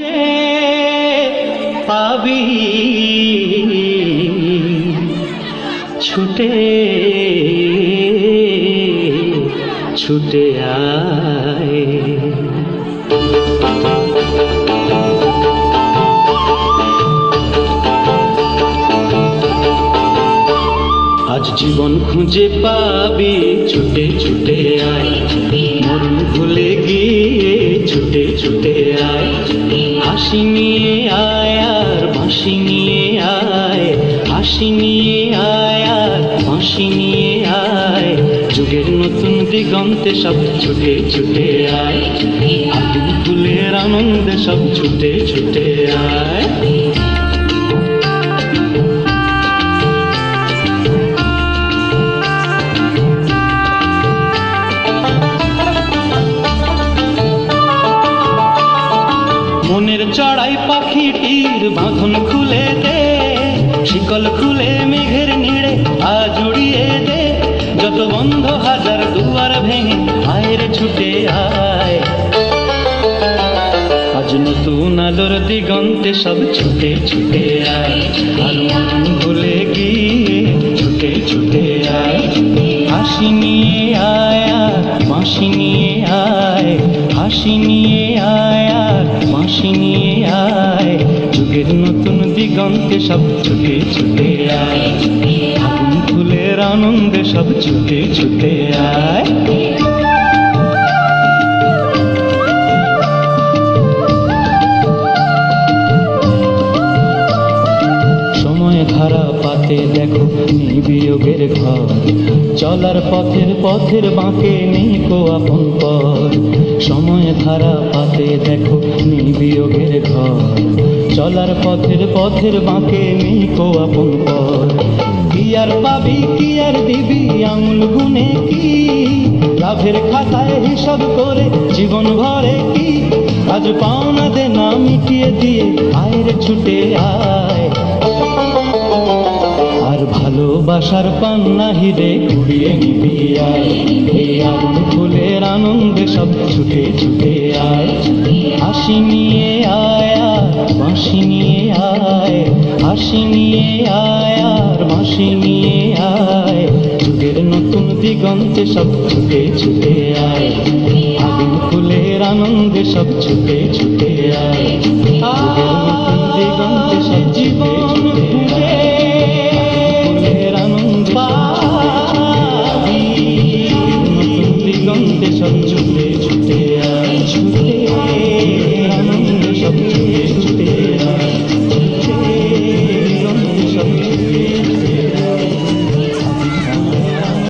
যে পাবি। ছুটে ছুটে আয়। আজ জীবন খুঁজে পাবি, ছুটে ছুটে আয়। মরণ ভুলে গিয়ে ছুটে ছুটে আয় হাসি নিয়ে আয় আর নিয়ে আয়, হাসি নিয়ে আয় আর নিয়ে আয়। যুগের নতুন দিগন্তে সব ছুটে ছুটে আয় হাতি ফুলের আনন্দে সব ছুটে ছুটে আয়। মনের চড়াই পাখিটির বাঁধন খুলে দে শিকল খুলে মেঘের নিড়ে আজ উড়িয়ে দে। যত বন্ধ হাজার দুয়ার ভেঙে আয়ের ছুটে আয়। আজ নতুন আলোর দিগন্তে সব ছুটে ছুটে আয়। আর মন ভুলে গিয়ে ছুটে ছুটে আয়। হাসি নিয়ে আয় বাঁশি নিয়ে আয়। হাসি নিয়ে আয় বাঁশি নিয়ে আয়। যুগের নতুন দিগন্তে সব ছুটে ছুটে আয়। ফুলের আনন্দে সব ছুটে ছুটে আয়। সময় ধারা পাতে দেখো নিবিয়োগের ঘর। চলার পথের পথের বাঁকে নেই কো আপন পর সময় ধারা পাতে দেখো নিবিয়োগের ঘর। চলার পথের পথের বাঁকে নেই কো আপন পর কি আর পাবি, কি আর দিবি আঙুল গুনে কি? লাভের খাতায় হিসাব করে জীবন ভরে কি? আজ পাওনা দে না মিটিয়ে দিয়ে ভালোবাসার পান্না হিরে কুড়িয়ে নিবি আয় এই আগুন ফুলের আনন্দে সব ছুটে ছুটে আয় হাসি নিয়ে আয় আর, বাঁশি নিয়ে আয়। হাসি নিয়ে আয় আর, বাঁশি নিয়ে আয়। যুগের নতুন দিগন্তে সব ছুটে ছুটে আয়। আগুন ফুলের আনন্দে সব ছুটে ছুটে আয়। যুগের নতুন দিগন্তে সব জীবন ছুটে ছুটে আয় ছুটে